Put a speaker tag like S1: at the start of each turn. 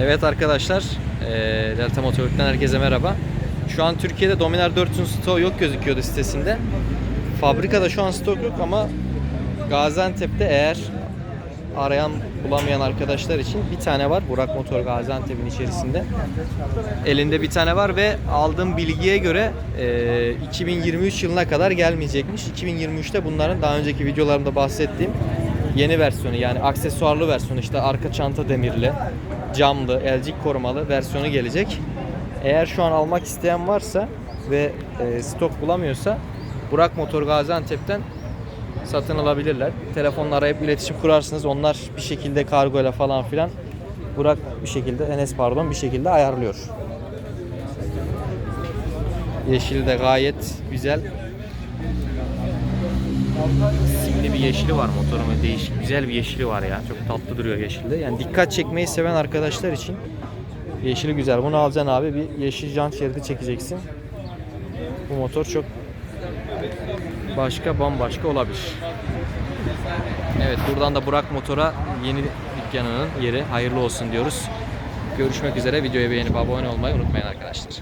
S1: Evet arkadaşlar, Delta Motorluk'tan herkese merhaba. Şu an Türkiye'de Dominar 4'ün stoğu yok gözüküyordu sitesinde. Fabrikada şu an stok yok ama Gaziantep'te eğer arayan bulamayan arkadaşlar için bir tane var. Burak Motor Gaziantep'in içerisinde. Elinde bir tane var ve aldığım bilgiye göre eee, 2023 yılına kadar gelmeyecekmiş. 2023'te bunların daha önceki videolarımda bahsettiğim yeni versiyonu yani aksesuarlı versiyonu işte arka çanta demirli, camlı, elcik korumalı versiyonu gelecek. Eğer şu an almak isteyen varsa ve e, stok bulamıyorsa Burak Motor Gaziantep'ten satın alabilirler. Telefonla arayıp iletişim kurarsınız. Onlar bir şekilde kargoyla falan filan Burak bir şekilde Enes pardon bir şekilde ayarlıyor. Yeşil de gayet güzel. Simli bir yeşili var motorun değişik güzel bir yeşili var ya. Çok tatlı duruyor yeşilde. Yani dikkat çekmeyi seven arkadaşlar için yeşili güzel. Bunu alacaksın abi bir yeşil jant şeridi çekeceksin. Bu motor çok başka bambaşka olabilir. Evet buradan da Burak Motor'a yeni dükkanının yeri hayırlı olsun diyoruz. Görüşmek üzere. Videoyu beğenip abone olmayı unutmayın arkadaşlar.